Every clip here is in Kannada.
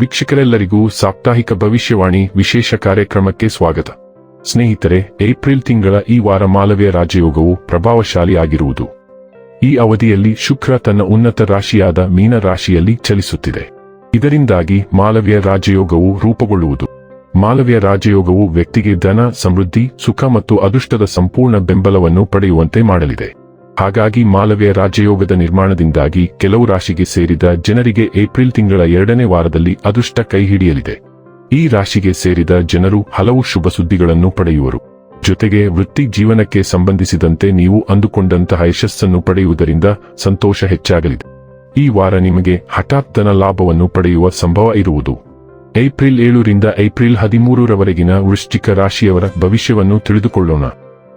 ವೀಕ್ಷಕರೆಲ್ಲರಿಗೂ ಸಾಪ್ತಾಹಿಕ ಭವಿಷ್ಯವಾಣಿ ವಿಶೇಷ ಕಾರ್ಯಕ್ರಮಕ್ಕೆ ಸ್ವಾಗತ. ಸ್ನೇಹಿತರೆ, ಏಪ್ರಿಲ್ ತಿಂಗಳ ಈ ವಾರ ಮಾಲವ್ಯ ರಾಜಯೋಗವು ಪ್ರಭಾವಶಾಲಿಯಾಗಿರುವುದು. ಈ ಅವಧಿಯಲ್ಲಿ ಶುಕ್ರ ತನ್ನ ಉನ್ನತ ರಾಶಿಯಾದ ಮೀನ ರಾಶಿಯಲ್ಲಿ ಚಲಿಸುತ್ತಿದೆ. ಇದರಿಂದಾಗಿ ಮಾಲವ್ಯ ರಾಜಯೋಗವು ರೂಪುಗೊಳ್ಳುವುದು. ಮಾಲವ್ಯ ರಾಜಯೋಗವು ವ್ಯಕ್ತಿಗೆ ಧನ, ಸಮೃದ್ಧಿ, ಸುಖ ಮತ್ತು ಅದೃಷ್ಟದ ಸಂಪೂರ್ಣ ಬೆಂಬಲವನ್ನು ಪಡೆಯುವಂತೆ ಮಾಡಲಿದೆ. ಹಾಗಾಗಿ ಮಾಲವ್ಯ ರಾಜಯೋಗದ ನಿರ್ಮಾಣದಿಂದಾಗಿ ಕೆಲವು ರಾಶಿಗೆ ಸೇರಿದ ಜನರಿಗೆ ಏಪ್ರಿಲ್ ತಿಂಗಳ ಎರಡನೇ ವಾರದಲ್ಲಿ ಅದೃಷ್ಟ ಕೈ ಹಿಡಿಯಲಿದೆ. ಈ ರಾಶಿಗೆ ಸೇರಿದ ಜನರು ಹಲವು ಶುಭ ಸುದ್ದಿಗಳನ್ನು ಪಡೆಯುವರು. ಜೊತೆಗೆ ವೃತ್ತಿ ಜೀವನಕ್ಕೆ ಸಂಬಂಧಿಸಿದಂತೆ ನೀವು ಅಂದುಕೊಂಡಂತಹ ಯಶಸ್ಸನ್ನು ಪಡೆಯುವುದರಿಂದ ಸಂತೋಷ ಹೆಚ್ಚಾಗಲಿದೆ. ಈ ವಾರ ನಿಮಗೆ ಹಠಾತ್ ಧನ ಲಾಭವನ್ನು ಪಡೆಯುವ ಸಂಭವ ಇರುವುದು. ಏಪ್ರಿಲ್ ಏಳರಿಂದ ಏಪ್ರಿಲ್ ಹದಿಮೂರರವರೆಗಿನ ವೃಶ್ಚಿಕ ರಾಶಿಯವರ ಭವಿಷ್ಯವನ್ನು ತಿಳಿದುಕೊಳ್ಳೋಣ.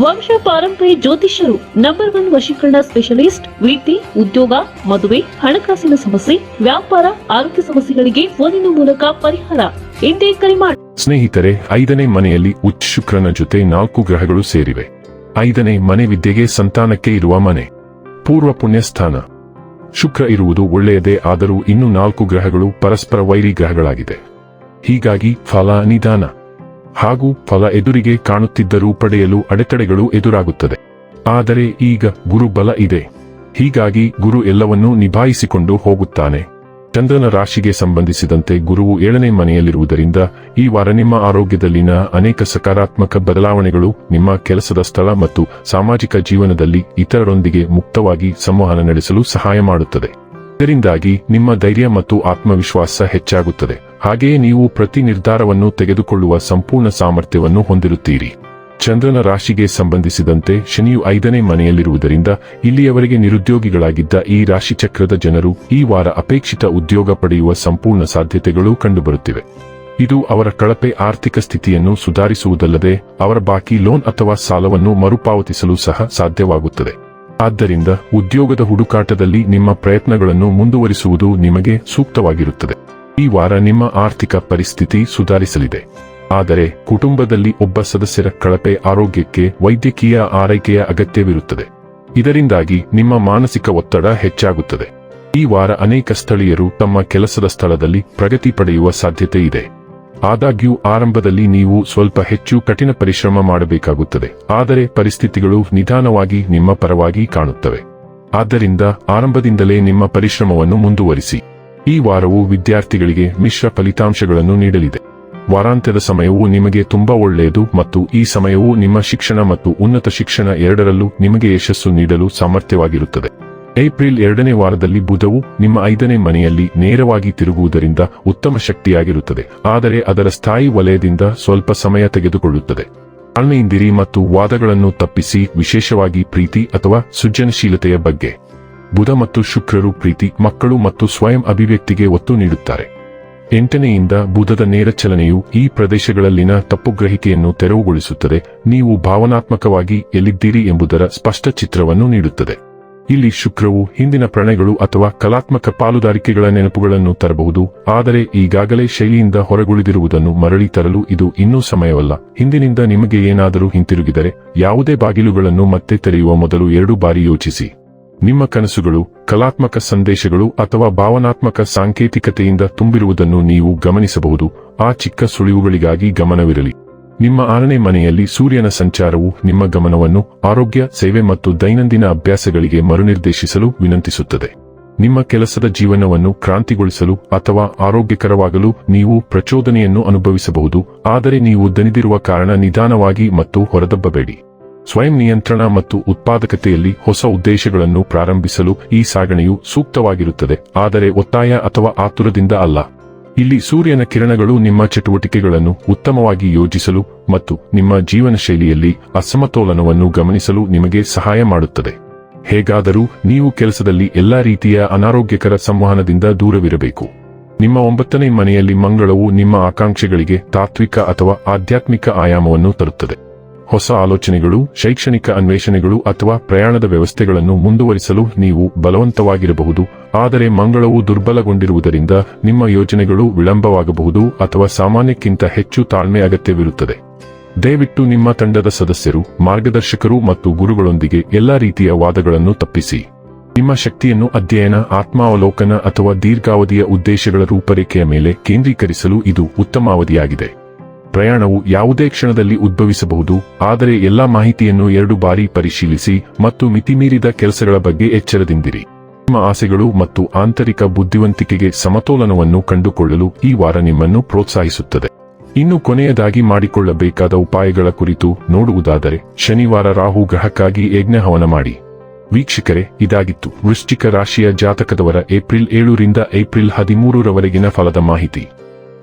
ವಂಶ ಪಾರಂಪರ್ಯ ಜ್ಯೋತಿಷ್ಯರು ನಂಬರ್ ಒನ್ ವಶೀಕರಣ ಸ್ಪೆಷಲಿಸ್ಟ್ ವೃತ್ತಿ ಉದ್ಯೋಗ, ಮದುವೆ, ಹಣಕಾಸಿನ ಸಮಸ್ಯೆ, ವ್ಯಾಪಾರ, ಆರೋಗ್ಯ ಸಮಸ್ಯೆಗಳಿಗೆ ಫೋನಿನ ಮೂಲಕ ಪರಿಹಾರ. ಎಂದೇ ಕರೆ ಮಾಡಿ ಸ್ನೇಹಿತರೆ, ಐದನೇ ಮನೆಯಲ್ಲಿ ಉಚ್ಚ ಶುಕ್ರನ ಜೊತೆ ನಾಲ್ಕು ಗ್ರಹಗಳು ಸೇರಿವೆ. ಐದನೇ ಮನೆ ವಿದ್ಯೆಗೆ ಸಂತಾನಕ್ಕೆ ಇರುವ ಮನೆ. ಪೂರ್ವ ಪುಣ್ಯಸ್ಥಾನ ಶುಕ್ರ ಇರುವುದು ಒಳ್ಳೆಯದೇ ಆದರೂ ಇನ್ನು ನಾಲ್ಕು ಗ್ರಹಗಳು ಪರಸ್ಪರ ವೈರಿ ಗ್ರಹಗಳಾಗಿದೆ. ಹೀಗಾಗಿ ಫಲ ನಿಧಾನ. ಹಾಗೂ ಫಲ ಎದುರಿಗೆ ಕಾಣುತ್ತಿದ್ದರೂ ಪಡೆಯಲು ಅಡೆತಡೆಗಳು ಎದುರಾಗುತ್ತದೆ. ಆದರೆ ಈಗ ಗುರು ಬಲ ಇದೆ. ಹೀಗಾಗಿ ಗುರು ಎಲ್ಲವನ್ನೂ ನಿಭಾಯಿಸಿಕೊಂಡು ಹೋಗುತ್ತಾನೆ. ಚಂದ್ರನ ರಾಶಿಗೆ ಸಂಬಂಧಿಸಿದಂತೆ ಗುರುವು ಏಳನೇ ಮನೆಯಲ್ಲಿರುವುದರಿಂದ ಈ ವಾರ ನಿಮ್ಮ ಆರೋಗ್ಯದಲ್ಲಿನ ಅನೇಕ ಸಕಾರಾತ್ಮಕ ಬದಲಾವಣೆಗಳು ನಿಮ್ಮ ಕೆಲಸದ ಸ್ಥಳ ಮತ್ತು ಸಾಮಾಜಿಕ ಜೀವನದಲ್ಲಿ ಇತರರೊಂದಿಗೆ ಮುಕ್ತವಾಗಿ ಸಂವಹನ ನಡೆಸಲು ಸಹಾಯ ಮಾಡುತ್ತದೆ. ಇದರಿಂದಾಗಿ ನಿಮ್ಮ ಧೈರ್ಯ ಮತ್ತು ಆತ್ಮವಿಶ್ವಾಸ ಹೆಚ್ಚಾಗುತ್ತದೆ. ಹಾಗೆಯೇ ನೀವು ಪ್ರತಿ ನಿರ್ಧಾರವನ್ನು ತೆಗೆದುಕೊಳ್ಳುವ ಸಂಪೂರ್ಣ ಸಾಮರ್ಥ್ಯವನ್ನು ಹೊಂದಿರುತ್ತೀರಿ. ಚಂದ್ರನ ರಾಶಿಗೆ ಸಂಬಂಧಿಸಿದಂತೆ ಶನಿಯು ಐದನೇ ಮನೆಯಲ್ಲಿರುವುದರಿಂದ ಇಲ್ಲಿಯವರೆಗೆ ನಿರುದ್ಯೋಗಿಗಳಾಗಿದ್ದ ಈ ರಾಶಿ ಚಕ್ರದ ಜನರು ಈ ವಾರ ಅಪೇಕ್ಷಿತ ಉದ್ಯೋಗ ಪಡೆಯುವ ಸಂಪೂರ್ಣ ಸಾಧ್ಯತೆಗಳು ಕಂಡುಬರುತ್ತಿವೆ. ಇದು ಅವರ ಕಳಪೆ ಆರ್ಥಿಕ ಸ್ಥಿತಿಯನ್ನು ಸುಧಾರಿಸುವುದಲ್ಲದೆ ಅವರ ಬಾಕಿ ಲೋನ್ ಅಥವಾ ಸಾಲವನ್ನು ಮರುಪಾವತಿಸಲು ಸಹ ಸಾಧ್ಯವಾಗುತ್ತದೆ. ಆದ್ದರಿಂದ ಉದ್ಯೋಗದ ಹುಡುಕಾಟದಲ್ಲಿ ನಿಮ್ಮ ಪ್ರಯತ್ನಗಳನ್ನು ಮುಂದುವರಿಸುವುದು ನಿಮಗೆ ಸೂಕ್ತವಾಗಿರುತ್ತದೆ. ಈ ವಾರ ನಿಮ್ಮ ಆರ್ಥಿಕ ಪರಿಸ್ಥಿತಿ ಸುಧಾರಿಸಲಿದೆ. ಆದರೆ, ಕುಟುಂಬದಲ್ಲಿ ಒಬ್ಬ ಸದಸ್ಯರ ಕಳಪೆ ಆರೋಗ್ಯಕ್ಕೆ, ವೈದ್ಯಕೀಯ ಆರೈಕೆಯ ಅಗತ್ಯವಿರುತ್ತದೆ. ಇದರಿಂದಾಗಿ ನಿಮ್ಮ ಮಾನಸಿಕ ಒತ್ತಡ ಹೆಚ್ಚಾಗುತ್ತದೆ. ಈ ವಾರ ಅನೇಕ ಸ್ಥಳೀಯರು ತಮ್ಮ ಕೆಲಸದ ಸ್ಥಳದಲ್ಲಿ ಪ್ರಗತಿ ಪಡೆಯುವ ಸಾಧ್ಯತೆ ಇದೆ. ಆದಾಗ್ಯೂ, ಆರಂಭದಲ್ಲಿ ನೀವು ಸ್ವಲ್ಪ ಹೆಚ್ಚು ಕಠಿಣ ಪರಿಶ್ರಮ ಮಾಡಬೇಕಾಗುತ್ತದೆ. ಆದರೆ, ಪರಿಸ್ಥಿತಿಗಳು ನಿಧಾನವಾಗಿ ನಿಮ್ಮ ಪರವಾಗಿ ಕಾಣುತ್ತವೆ. ಆದ್ದರಿಂದ, ಆರಂಭದಿಂದಲೇ ನಿಮ್ಮ ಪರಿಶ್ರಮವನ್ನು ಮುಂದುವರಿಸಿ. ಈ ವಾರವು ವಿದ್ಯಾರ್ಥಿಗಳಿಗೆ ಮಿಶ್ರ ಫಲಿತಾಂಶಗಳನ್ನು ನೀಡಲಿದೆ. ವಾರಾಂತ್ಯದ ಸಮಯವು ನಿಮಗೆ ತುಂಬಾ ಒಳ್ಳೆಯದು ಮತ್ತು ಈ ಸಮಯವು ನಿಮ್ಮ ಶಿಕ್ಷಣ ಮತ್ತು ಉನ್ನತ ಶಿಕ್ಷಣ ಎರಡರಲ್ಲೂ ನಿಮಗೆ ಯಶಸ್ಸು ನೀಡಲು ಸಾಮರ್ಥ್ಯವಾಗಿರುತ್ತದೆ. ಏಪ್ರಿಲ್ ಎರಡನೇ ವಾರದಲ್ಲಿ ಬುಧವು ನಿಮ್ಮ ಐದನೇ ಮನೆಯಲ್ಲಿ ನೇರವಾಗಿ ತಿರುಗುವುದರಿಂದ ಉತ್ತಮ ಶಕ್ತಿಯಾಗಿರುತ್ತದೆ. ಆದರೆ ಅದರ ಸ್ಥಾಯಿ ವಲಯದಿಂದ ಸ್ವಲ್ಪ ಸಮಯ ತೆಗೆದುಕೊಳ್ಳುತ್ತದೆ. ಅಣ್ಣೆಯಿಂದಿರಿ ಮತ್ತು ವಾದಗಳನ್ನು ತಪ್ಪಿಸಿ, ವಿಶೇಷವಾಗಿ ಪ್ರೀತಿ ಅಥವಾ ಸೃಜನಶೀಲತೆಯ ಬಗ್ಗೆ. ಬುಧ ಮತ್ತು ಶುಕ್ರರು ಪ್ರೀತಿ, ಮಕ್ಕಳು ಮತ್ತು ಸ್ವಯಂ ಅಭಿವ್ಯಕ್ತಿಗೆ ಒತ್ತು ನೀಡುತ್ತಾರೆ. ಎಂಟನೆಯಿಂದ ಬುಧದ ನೇರ ಚಲನೆಯು ಈ ಪ್ರದೇಶಗಳಲ್ಲಿನ ತಪ್ಪುಗ್ರಹಿಕೆಯನ್ನು ತೆರವುಗೊಳಿಸುತ್ತದೆ, ನೀವು ಭಾವನಾತ್ಮಕವಾಗಿ ಎಲ್ಲಿದ್ದೀರಿ ಎಂಬುದರ ಸ್ಪಷ್ಟ ಚಿತ್ರವನ್ನು ನೀಡುತ್ತದೆ. ಇಲ್ಲಿ ಶುಕ್ರವು ಹಿಂದಿನ ಪ್ರಣಯಗಳು ಅಥವಾ ಕಲಾತ್ಮಕ ಪಾಲುದಾರಿಕೆಗಳ ನೆನಪುಗಳನ್ನು ತರಬಹುದು, ಆದರೆ ಈಗಾಗಲೇ ಶೈಲಿಯಿಂದ ಹೊರಗುಳಿದಿರುವುದನ್ನು ಮರಳಿ ತರಲು ಇದು ಇನ್ನೂ ಸಮಯವಲ್ಲ. ಹಿಂದಿನಿಂದ ನಿಮಗೆ ಏನಾದರೂ ಹಿಂತಿರುಗಿದರೆ, ಯಾವುದೇ ಬಾಗಿಲುಗಳನ್ನು ಮತ್ತೆ ತೆರೆಯುವ ಮೊದಲು ಎರಡು ಬಾರಿ ಯೋಚಿಸಿ. ನಿಮ್ಮ ಕನಸುಗಳು, ಕಲಾತ್ಮಕ ಸಂದೇಶಗಳು ಅಥವಾ ಭಾವನಾತ್ಮಕ ಸಾಂಕೇತಿಕತೆಯಿಂದ ತುಂಬಿರುವುದನ್ನು ನೀವು ಗಮನಿಸಬಹುದು. ಆ ಚಿಕ್ಕ ಸುಳಿವುಗಳಿಗಾಗಿ ಗಮನವಿರಲಿ. ನಿಮ್ಮ ಆರನೇ ಮನೆಯಲ್ಲಿ ಸೂರ್ಯನ ಸಂಚಾರವು ನಿಮ್ಮ ಗಮನವನ್ನು ಆರೋಗ್ಯ, ಸೇವೆ ಮತ್ತು ದೈನಂದಿನ ಅಭ್ಯಾಸಗಳಿಗೆ ಮರುನಿರ್ದೇಶಿಸಲು ವಿನಂತಿಸುತ್ತದೆ. ನಿಮ್ಮ ಕೆಲಸದ ಜೀವನವನ್ನು ಕ್ರಾಂತಿಗೊಳಿಸಲು ಅಥವಾ ಆರೋಗ್ಯಕರವಾಗಲು ನೀವು ಪ್ರಚೋದನೆಯನ್ನು ಅನುಭವಿಸಬಹುದು. ಆದರೆ ನೀವು ದಣಿದಿರುವ ಕಾರಣ ನಿಧಾನವಾಗಿ ಮತ್ತು ಹೊರದಬ್ಬಬೇಡಿ. ಸ್ವಯಂ ನಿಯಂತ್ರಣ ಮತ್ತು ಉತ್ಪಾದಕತೆಯಲ್ಲಿ ಹೊಸ ಉದ್ದೇಶಗಳನ್ನು ಪ್ರಾರಂಭಿಸಲು ಈ ಸಾಗಣೆಯು ಸೂಕ್ತವಾಗಿರುತ್ತದೆ, ಆದರೆ ಒತ್ತಾಯ ಅಥವಾ ಆತುರದಿಂದ ಅಲ್ಲ. ಇಲ್ಲಿ ಸೂರ್ಯನ ಕಿರಣಗಳು ನಿಮ್ಮ ಚಟುವಟಿಕೆಗಳನ್ನು ಉತ್ತಮವಾಗಿ ಯೋಜಿಸಲು ಮತ್ತು ನಿಮ್ಮ ಜೀವನ ಶೈಲಿಯಲ್ಲಿ ಅಸಮತೋಲನವನ್ನು ಗಮನಿಸಲು ನಿಮಗೆ ಸಹಾಯ ಮಾಡುತ್ತದೆ. ಹೇಗಾದರೂ ನೀವು ಕೆಲಸದಲ್ಲಿ ಎಲ್ಲಾ ರೀತಿಯ ಅನಾರೋಗ್ಯಕರ ಸಂವಹನದಿಂದ ದೂರವಿರಬೇಕು. ನಿಮ್ಮ ಒಂಬತ್ತನೇ ಮನೆಯಲ್ಲಿ ಮಂಗಳವು ನಿಮ್ಮ ಆಕಾಂಕ್ಷೆಗಳಿಗೆ ತಾತ್ವಿಕ ಅಥವಾ ಆಧ್ಯಾತ್ಮಿಕ ಆಯಾಮವನ್ನು ತರುತ್ತದೆ. ಹೊಸ ಆಲೋಚನೆಗಳು, ಶೈಕ್ಷಣಿಕ ಅನ್ವೇಷಣೆಗಳು ಅಥವಾ ಪ್ರಯಾಣದ ವ್ಯವಸ್ಥೆಗಳನ್ನು ಮುಂದುವರಿಸಲು ನೀವು ಬಲವಂತವಾಗಿರಬಹುದು. ಆದರೆ ಮಂಗಳವು ದುರ್ಬಲಗೊಂಡಿರುವುದರಿಂದ ನಿಮ್ಮ ಯೋಜನೆಗಳು ವಿಳಂಬವಾಗಬಹುದು ಅಥವಾ ಸಾಮಾನ್ಯಕ್ಕಿಂತ ಹೆಚ್ಚು ತಾಳ್ಮೆ ಅಗತ್ಯವಿರುತ್ತದೆ. ದಯವಿಟ್ಟು ನಿಮ್ಮ ತಂಡದ ಸದಸ್ಯರು, ಮಾರ್ಗದರ್ಶಕರು ಮತ್ತು ಗುರುಗಳೊಂದಿಗೆ ಎಲ್ಲಾ ರೀತಿಯ ವಾದಗಳನ್ನು ತಪ್ಪಿಸಿ. ನಿಮ್ಮ ಶಕ್ತಿಯನ್ನು ಅಧ್ಯಯನ, ಆತ್ಮಾವಲೋಕನ ಅಥವಾ ದೀರ್ಘಾವಧಿಯ ಉದ್ದೇಶಗಳ ರೂಪರೇಖೆಯ ಮೇಲೆ ಕೇಂದ್ರೀಕರಿಸಲು ಇದು ಉತ್ತಮ ಅವಧಿಯಾಗಿದೆ ಪ್ರಯಾಣವು ಯಾವುದೇ ಕ್ಷಣದಲ್ಲಿ ಉದ್ಭವಿಸಬಹುದು, ಆದರೆ ಎಲ್ಲಾ ಮಾಹಿತಿಯನ್ನು ಎರಡು ಬಾರಿ ಪರಿಶೀಲಿಸಿ ಮತ್ತು ಮಿತಿಮೀರಿದ ಕೆಲಸಗಳ ಬಗ್ಗೆ ಎಚ್ಚರದಿಂದಿರಿ. ನಿಮ್ಮ ಆಸೆಗಳು ಮತ್ತು ಆಂತರಿಕ ಬುದ್ಧಿವಂತಿಕೆಗೆ ಸಮತೋಲನವನ್ನು ಕಂಡುಕೊಳ್ಳಲು ಈ ವಾರ ನಿಮ್ಮನ್ನು ಪ್ರೋತ್ಸಾಹಿಸುತ್ತದೆ. ಇನ್ನು ಕೊನೆಯದಾಗಿ ಮಾಡಿಕೊಳ್ಳಬೇಕಾದ ಉಪಾಯಗಳ ಕುರಿತು ನೋಡುವುದಾದರೆ, ಶನಿವಾರ ರಾಹು ಗ್ರಹಕ್ಕಾಗಿ ಯಜ್ಞ ಹವನ ಮಾಡಿ. ವೀಕ್ಷಕರೇ, ಇದಾಗಿತ್ತು ವೃಶ್ಚಿಕ ರಾಶಿಯ ಜಾತಕದವರ ಏಪ್ರಿಲ್ ಏಳರಿಂದ ಏಪ್ರಿಲ್ ಹದಿಮೂರರವರೆಗಿನ ಫಲದ ಮಾಹಿತಿ.